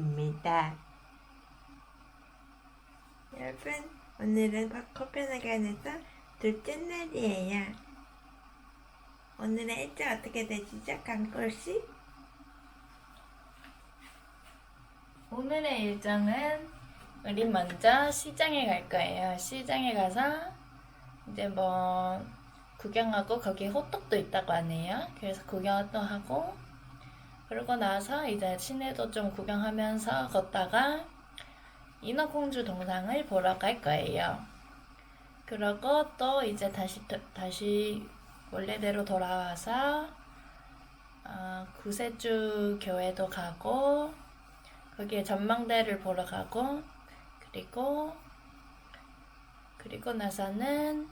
입니다. 여러분, 오늘은 코펜하겐에서 둘째 날이에요. 오늘의 일정 어떻게 되시죠, 강골씨? 오늘의 일정은 우리 먼저 시장에 갈 거예요. 시장에 가서 이제 뭐 구경하고 거기 호떡도 있다고 하네요. 그래서 구경도 하고 그러고 나서 이제 시내도 좀 구경하면서 걷다가 인어공주 동상을 보러 갈 거예요. 그러고 또 이제 다시 다시 원래대로 돌아와서 어, 구세주 교회도 가고 거기에 전망대를 보러 가고 그리고 그리고 나서는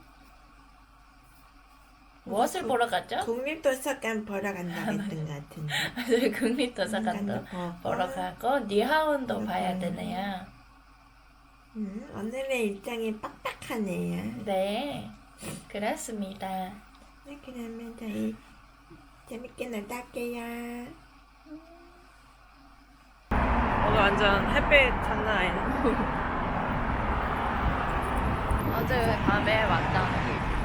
무엇을 보러 갔죠? 국립도서관 보러 간다고 했던 것 같은데. 네, 국립도서관도 보고. 보러 가고 니하운도 음, 봐야 음. 되네요. 음, 오늘의 일정이 빡빡하네요. 네, 그렇습니다. 네, 그러면 저희 재밌게 놀다 할게요. 오늘 완전 햇빛 장난 아니네. 어제 밤에 왔다.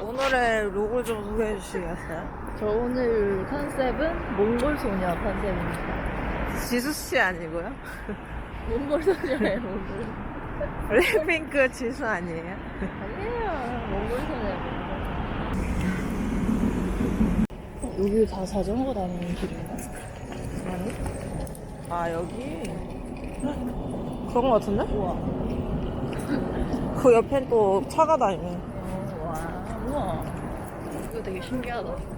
오늘의 룩을 좀 소개해 주시겠어요? 저 오늘 컨셉은 몽골 소녀 컨셉입니다. 지수 씨 아니고요? 몽골 소녀예요, 몽골. 블랙핑크 지수 아니에요? 아니에요, 몽골 소녀예요. 여기 다 자전거 다니는 길인가? 아니? 아 여기 그런 거 같은데? 우와. 그 옆엔 또 차가 다니네. 우와. 이거 되게 신기하다.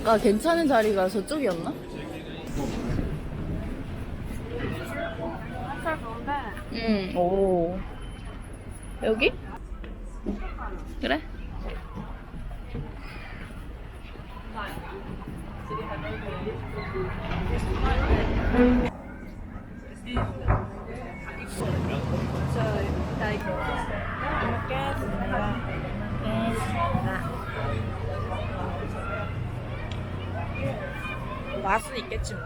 아까 괜찮은 자리가 저쪽이었나? 응, 오. 여기? 그래? 맛은 있겠지 뭐.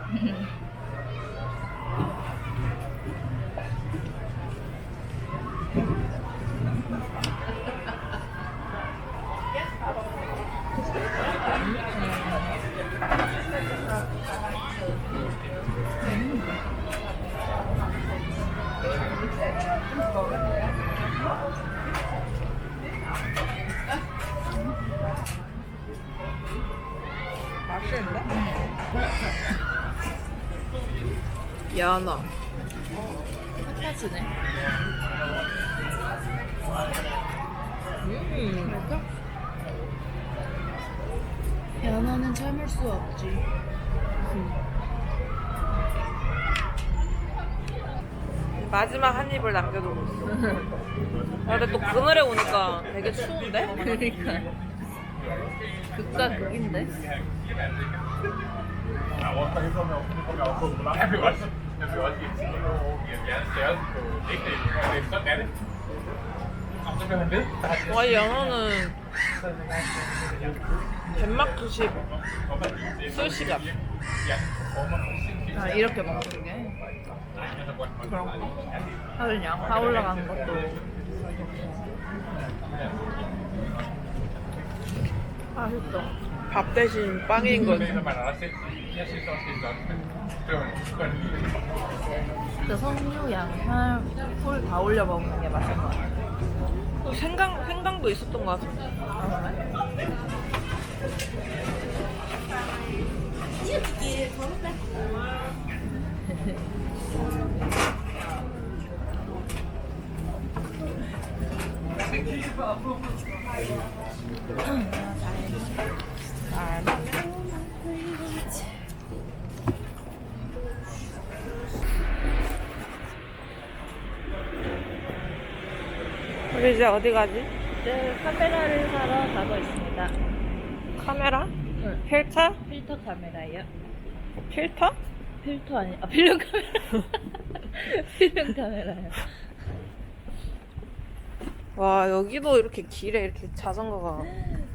연어. 핫하지네. 음. 연어는 참을 수 없지. 마지막 한 입을 남겨두고 있어. 아, 근데 또 그늘에 오니까 되게 추운데? 그러니까. 극과 극인데? 와, 연어는 덴마크식 술시간. 아, 이렇게 먹는 게? 그런 거. 하긴 양파 올라가는 것도. 맛있어. 밥 대신 빵인 거지. 진짜 석류, 양파, 풀 다 올려 먹는 게 맛있는 것 같아. 생강, 생강도 있었던 것 같은데. 아, 그래? 우리 이제 어디 가지? 네, 카메라를 사러 가고 있습니다. 카메라? 응. 필터? 필터 카메라요. 필터? 필터 아니, 아, 필름 카메라. 필름 카메라요. 와, 여기도 이렇게 길에 이렇게 자전거가.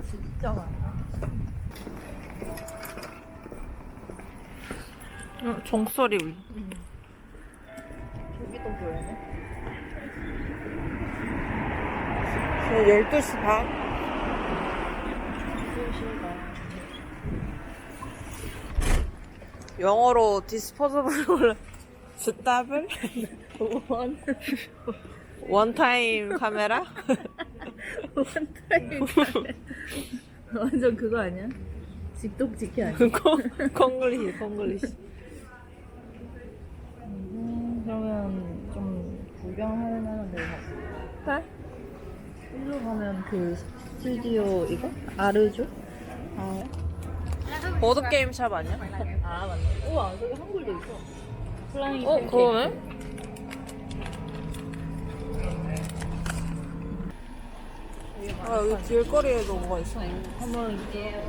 진짜 많아. 응, 종소리. 저기도 보이네. 지금 12시 반? 영어로 디스포저블 스탑을? 원, 원타임 카메라? 원타임 카메라. 완전 그거 아니야? 직독직해 아니야? 콩, 콩글리시, 콩글리시. 음, 그러면 좀 구경할 만한 데 가자. 그래? 일로 가면 그 스튜디오 이거? 아르조? 아, 보드게임 샵 아니야? 아 맞네. 우와 저기 한글도 있어. 플라잉 어, 팬케이크. 그러네? 아, 여기 길거리에도 뭐가 있어. 한번 이게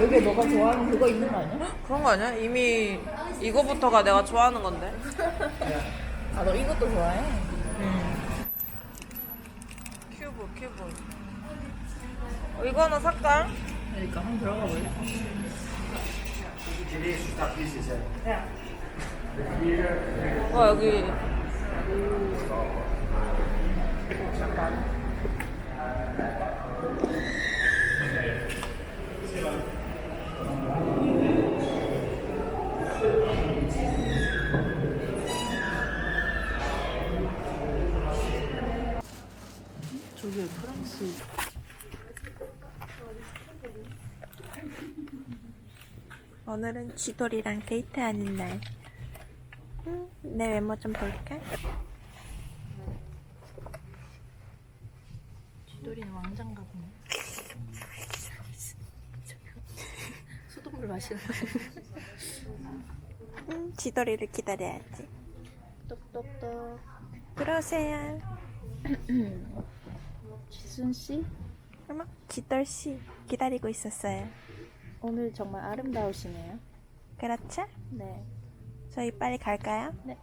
여기 너가 좋아하는 그거 있는 거 아니야? 그런 거 아니야? 이미 이거부터가 내가 좋아하는 건데. 아 너 이것도 좋아해? 큐브, 큐브. 어, 이거는 살까? 그러니까 한번 들어가 볼래? 와, 여기. 저기 프랑스 오늘은 지돌이랑 데이트하는 날. 응, 내 외모 좀 볼까? 쥐돌이는 왕장가 보네. 수돗물 마시는 응, 지돌이를 기다려야지. 똑똑똑. 들어오세요. 지순 씨 어머, 지돌씨 기다리고 있었어요. 오늘 정말 아름다우시네요. 그렇죠? 네. 저희 빨리 갈까요? 네.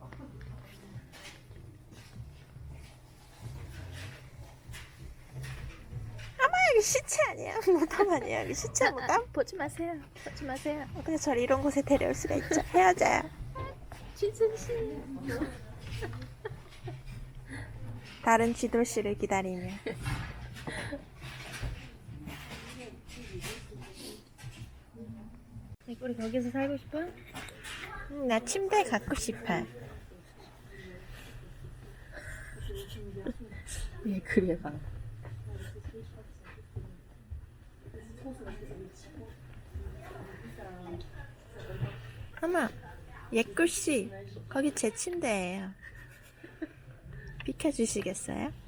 어머, 여기 시체 아니야? 무덤 아니야? 여기 시체 무덤? 보지 마세요. 보지 마세요. 어떻게 저를 이런 곳에 데려올 수가 있죠? 헤어져요. 지순 씨. 다른 지돌 씨를 기다리며. 우리 거기서 살고 싶어? 응, 나 침대 갖고 싶어. 예, 그래 봐. 어머, 예꿀씨, 거기 제 침대예요. 비켜주시겠어요?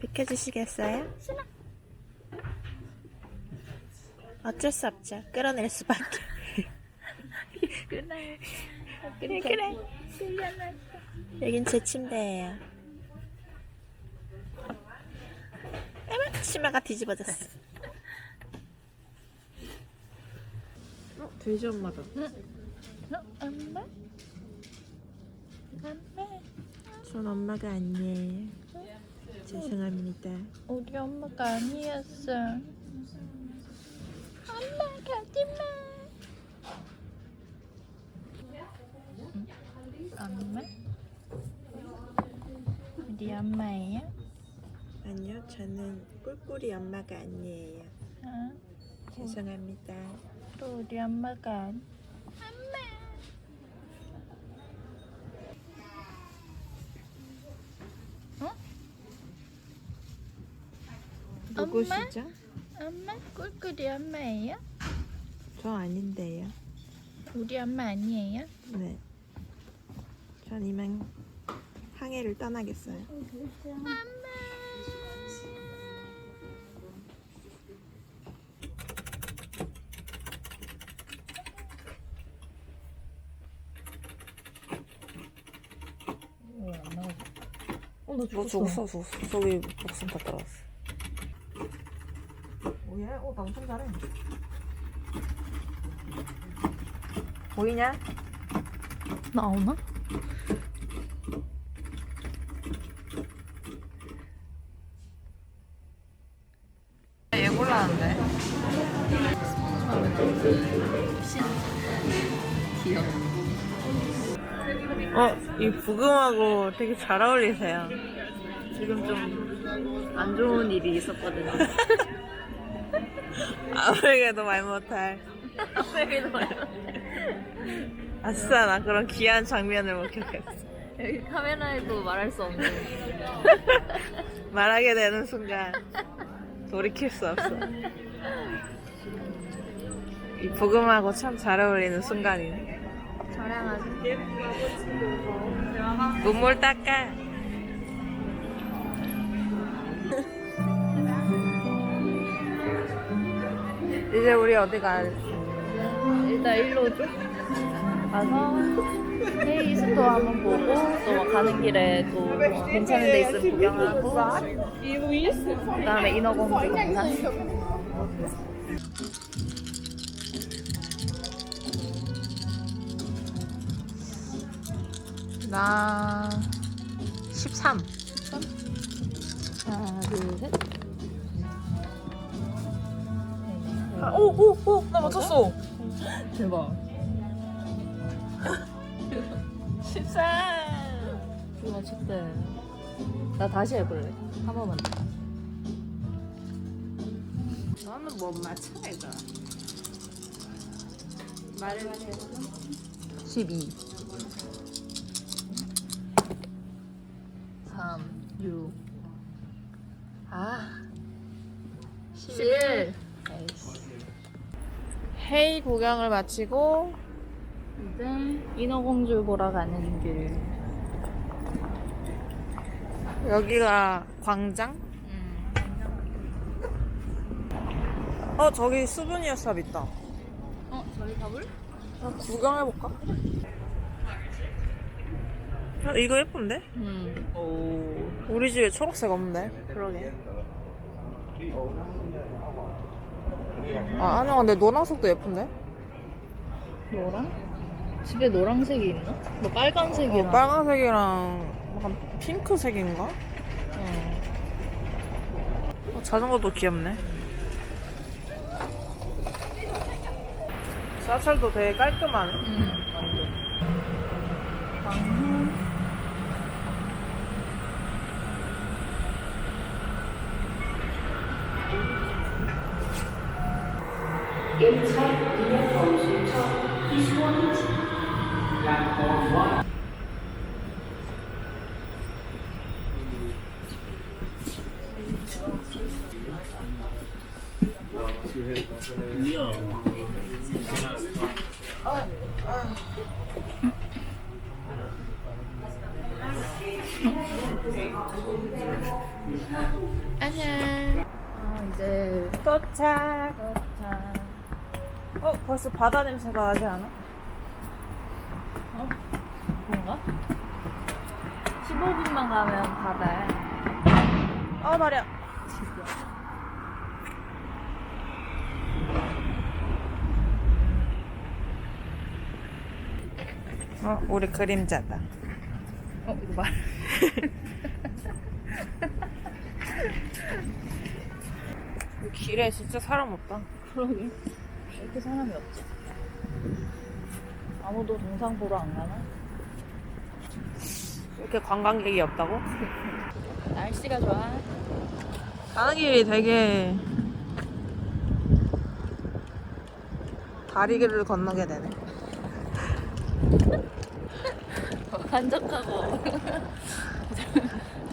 비켜주시겠어요? 어쩔 수 없죠. 끌어낼 수밖에. 그래, 그래, 그래. 여긴 제 침대예요. 어머, 치마가 뒤집어졌어. 어, 돼지 엄마다. 엄마? 엄마? 전 엄마가 아니에요. 죄송합니다. 우리 엄마가 아니었어. 엄마 가지마. 엄마? 우리 엄마예요? 아니요, 저는 꿀꿀이 엄마가 아니에요. 어? 죄송합니다. 또 우리 엄마가 누구시죠? 엄마? 꿀꿀이 엄마예요? 저 아닌데요. 우리 엄마 아니에요? 네. 전 이만 항해를 떠나겠어요. 어, 너 죽었어, 죽었어. 저기 목숨 다 떨어졌어. 오, 얘? 어, 나 엄청 잘해. 보이냐? 나오나? 얘 골랐는데. 어, 이 부금하고 되게 잘 어울리세요. 지금 좀 안 좋은 일이 있었거든요. 아무에게도 말 못할. 아싸, 나 그런 귀한 장면을 목격했어. 여기 카메라에도 말할 수 없는. 말하게 되는 순간 돌이킬 수 없어. 이 부금하고 참 잘 어울리는 순간이네. 자랑하지. 눈물 닦아. 이제 우리 어디 가? 일단 일로 쭉 가서 헤이스토어 한번 보고 또 가는 길에 또 괜찮은 데 있으면 구경하고 그다음에 인어공주 검사 나 13. 하나 둘 셋 오, 오, 오! 나 맞췄어. 대박 14! 누나 쳤대 나 다시 해볼래 한 번만 더. 너는 못 맞춰, 이거. 말을 해. 12 3 6 아. 11 헤이 구경을 마치고 이제 인어공주 보러 가는 길 여기가 광장? 어 저기 수브니어 샵 있다. 어? 저희 가볼? 아, 구경해볼까? 어, 이거 예쁜데? 음. 오. 우리 집에 초록색 없는데? 그러게. 아 아니야 근데 노란색도 예쁜데? 노랑? 집에 노란색이 있나? 뭐 빨간색이랑. 어, 빨간색이랑 약간 핑크색인가? 어. 어, 자전거도 귀엽네. 사철도 되게 깔끔하네. 음. 벌써 바다 냄새가 나지 않아? 뭔가? 15분만 가면 바다에. 아, 말이야. 어, 우리 그림자다. 어, 이거 말. 길에 진짜 사람 없다. 그러게. 왜 이렇게 사람이 없지? 아무도 동상 보러 안 가나? 이렇게 관광객이 없다고? 날씨가 좋아. 가는 길이 되게 다리길을 건너게 되네. 한적하고.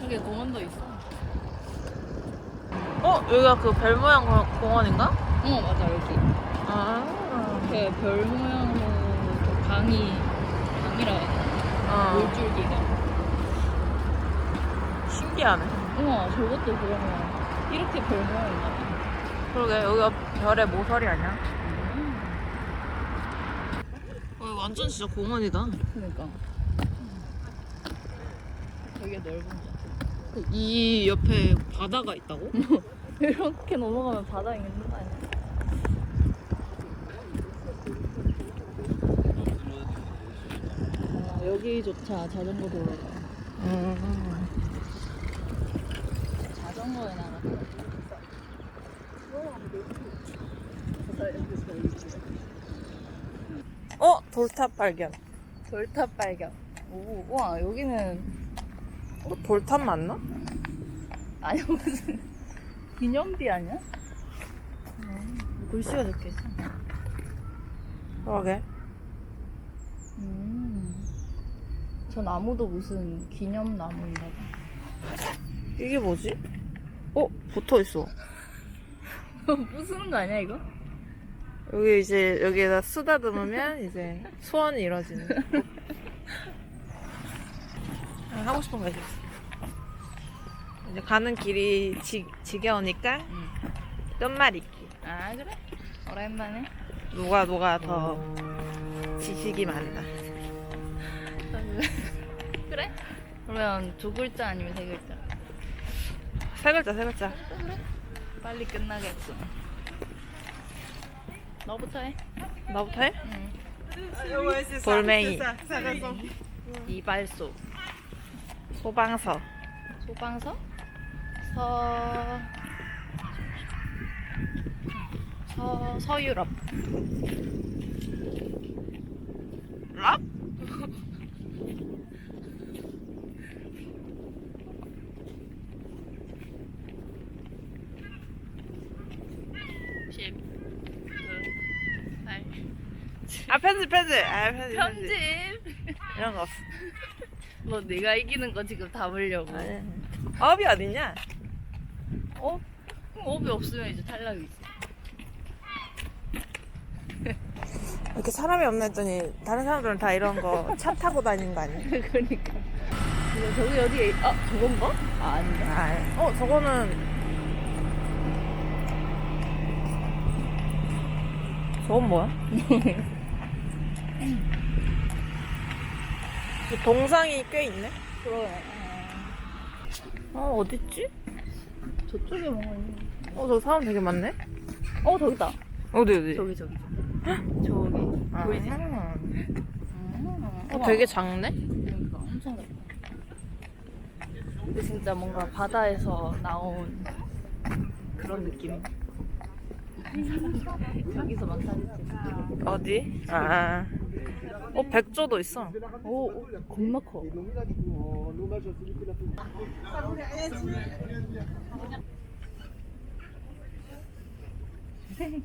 저기 공원도 있어. 어, 여기가 그 별 모양 공- 공원인가? 어, 맞아, 여기. 아, 이렇게 별 모양으로 그 강이, 강이라 해야 되나? 어, 물줄기가. 신기하네. 우와, 저것도 그러면 이렇게 별 봐. 그러게 여기가 별의 모서리 아니야? 어, 이거 완전 진짜 공원이다. 그러니까. 되게 넓은 것 같아. 이 옆에 바다가 있다고? 이렇게 넘어가면 바다 있는 거 아니야? 아, 여기조차 자전거 도로가. 음. 자전거에 나가. 어, 돌탑 발견. 돌탑 발견. 오, 와 여기는 어, 돌탑 맞나? 아니 무슨 기념비 아니야? 글씨가 적혀있어. 그러게. 음. 저 나무도 무슨 기념 나무인가 봐. 이게 뭐지? 어, 붙어 있어. 부수는 거 아니야 이거? 여기 이제 여기에다 쓰다듬으면 이제 소원이 이루어지는. 아, 하고 싶은 거 있어. 이제 가는 길이 지, 지겨우니까 응. 끝말잇기. 아 그래? 오랜만에. 누가 누가 더 지식이 많나. 그러면 두 글자 아니면 세 글자? 세 글자 세 글자. 빨리 끝나겠어. 너부터 해. 나부터 해? 응. 돌멩이, 이발소, 소방서, 소방서, 서, 서 서유럽. 랍? 아 편집 편집. 아 편집 편집. 이런 거 없어. 뭐 내가 이기는 거 지금 담으려고. 아니. 업이 어딨냐? 어? 업이 없으면 이제 탈락이지. 이렇게 사람이 없나 했더니 다른 사람들은 다 이런 거 차 타고 다니는 거 아니야? 그러니까. 저기 어디에? 아 저건가? 아 아닌가? 아, 어 저거는 저건 뭐야? 동상이 꽤 있네. 그러네. 어 어딨지? 저쪽에 뭔가 있네. 어저 사람 되게 많네. 어 저기다. 어디 어디? 저기 저기. 저기 보이지? 아, 음. 어 되게 작네. 그러니까 엄청 넓다. 근데 진짜 뭔가 바다에서 나온 그런 느낌. 여기서 막 사진 찍. 어디? 아. 어 백조도 있어. 오, 오 겁나 커.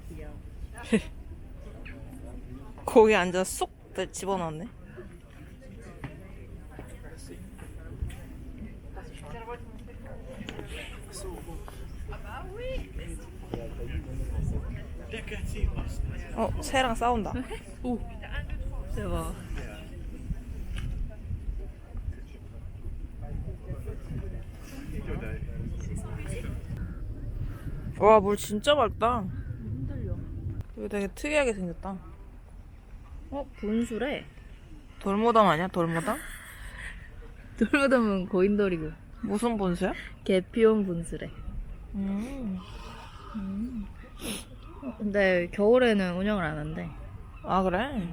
귀여워. 거기 앉아 쏙 집어넣네. 어, 새랑 싸운다. 오. 대박. 와, 물 진짜 맑다. 흔들려. 이거 되게 특이하게 생겼다. 어 분수래. 돌무덤 아니야? 돌무덤? 돌무덤은 고인돌이고 무슨 본수야? 개피온 분수래. 음. 근데 겨울에는 운영을 안 한대. 아, 그래?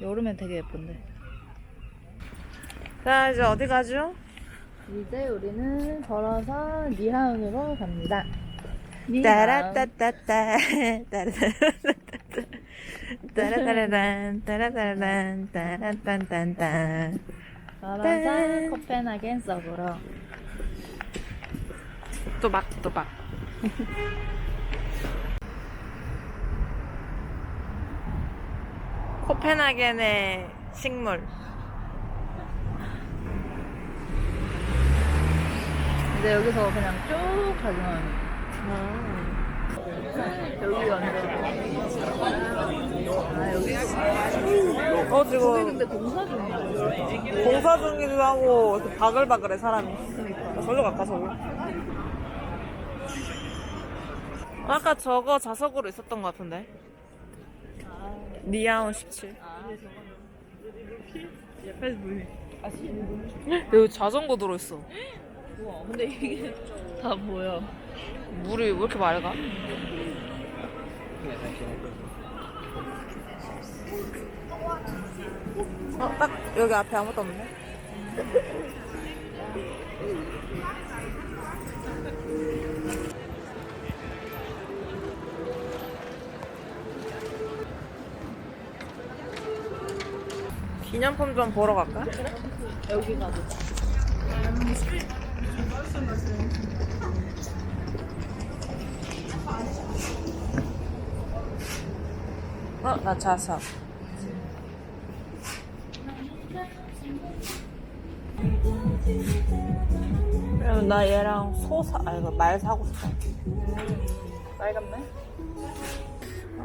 여름엔 되게 예쁜데. 자, 이제 어디 가죠? 이제 우리는 걸어서 니하운으로 갑니다. 따라따따따 따라따따따 따라따라단 따라따라단 따라딴딴딴 걸어서 코펜하겐 서구로. 또박 또박 코펜하겐의 식물. 근데 여기서 그냥 쭉 가면 여기 완전 아 여기 어 지금 근데 공사 중이야. 공사 중이기도 하고 바글바글해 사람이. 저기로 갈까 저기 아까 저거 자석으로 있었던 것 같은데 니아운 17 옆에서 물. 여기 자전거 들어있어 우와 근데 이게 다 보여. 물이 왜 이렇게 맑아? 어, 딱 여기 앞에 아무것도 없네. 기념품 좀 보러 갈까? 여기 가보자. 어, 나 자석. 그럼 나 얘랑 소 사, 아니, 그말 사고 싶어. 빨갛네?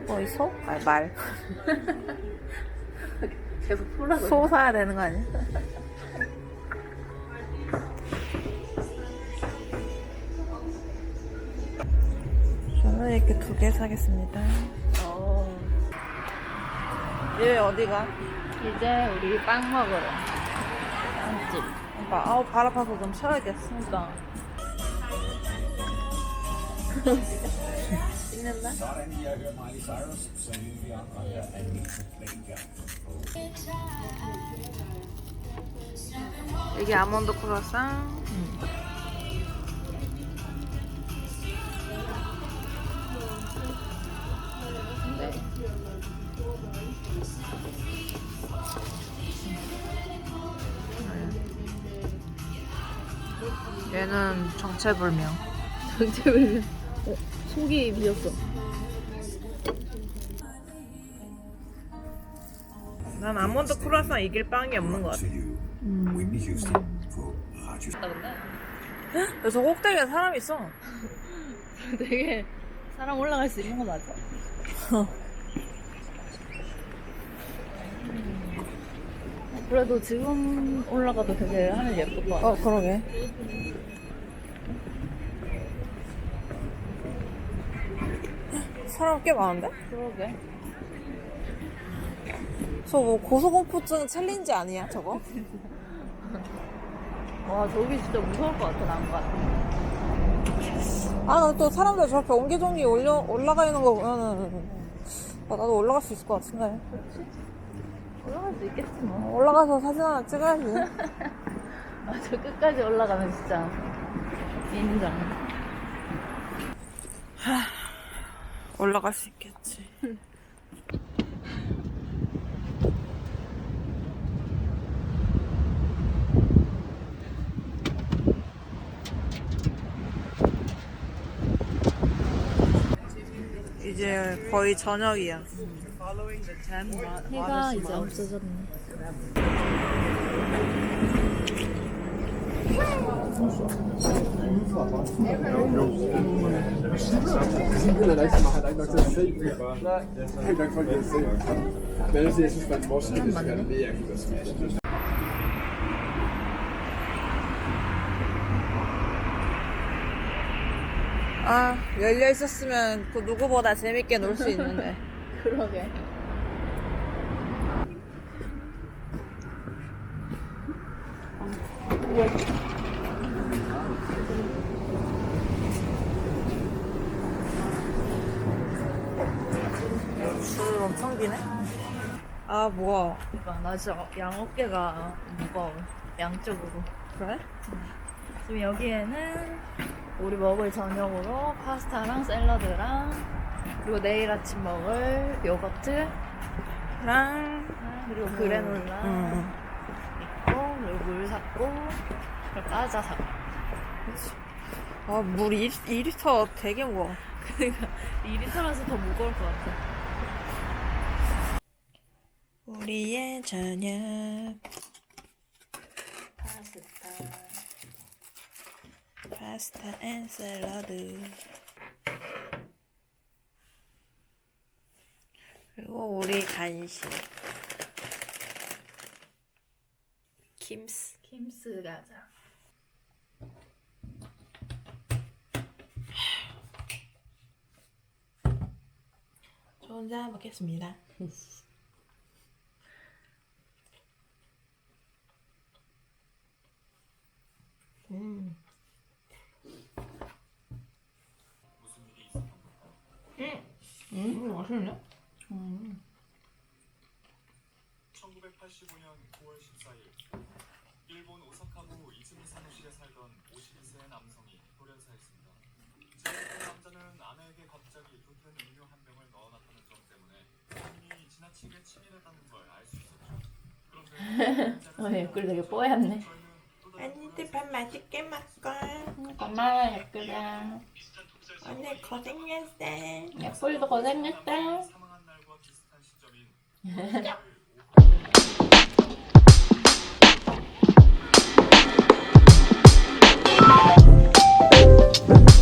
어, 이 소? 아니, 말. 계속 풀라고. 소 사야 되는 거 아니야? 저는 이렇게 두 개 사겠습니다. 어. 얘 어디가? 이제 우리 빵 먹으러. 빵집. 오빠, 아우, 발 아파서 좀 쉬어야겠어. 그러니까. 찍는다? 이게 아몬드 크로상. 얘는 정체불명. 정체불명. 어, 속이 비었어. 난 아몬드 크루아상 이길 빵이 없는 것 같아. Larger 그래서 꼭대기에 사람이 있어. 되게 사람 올라갈 수 있는 거 맞아? 그래도 지금 올라가도 되게 하늘 예쁠 것 같아. 어, 그러게. 사람 꽤 많은데? 그러게. 저뭐 고소공포증 챌린지 아니야, 저거? 와, 저기 진짜 무서울 것 같아, 난간. 아, 나또 사람들 저렇게 옹기종기 올려, 올라가 있는 거 보면은, 아, 나도 올라갈 수 있을 것 같은데. 올라갈 수 있겠지, 뭐. 올라가서 사진 하나 찍어야지. 아, 저 끝까지 올라가면 진짜. 인정. 올라갈 수 있겠지. 이제 거의 저녁이야. 해가 이제 없어졌네. 아 열려 있었으면 그 누구보다 재밌게 놀 수 있는데. 그러게. 아 뭐야? 그러니까 나 진짜 양 어깨가 무거워. 양쪽으로. 그래? 지금 여기에는 우리 먹을 저녁으로 파스타랑 샐러드랑 그리고 내일 아침 먹을 요거트 랑. 그리고 그래놀라 응. 있고 그리고 물 샀고 그리고 과자 샀고 아물 2리터 되게 무거워. 그러니까 2리터라서 더 무거울 것 같아 우리의 저녁. 파스타. 파스타 앤 샐러드 그리고 우리 간식. 김스. 킴스 과자. 저 혼자 먹겠습니다 음. 음, 맛있네. 1985년 9월 14일 일본 오사카부 이즈미 사무실에 살던 52세의 남성이 돌연사했습니다. 그 남자는 아내에게 갑자기 불편 음료 한 병을 넣어놨다는 점 때문에 본인이 지나치게 치밀했다는 걸 알 수 있었죠. 그런데 어, 댓글 되게 뽀얗네. 언니들 밥 맛있게 먹고 고마워 예쁘다. 오늘 고생했어. 예쁘이도 고생했다.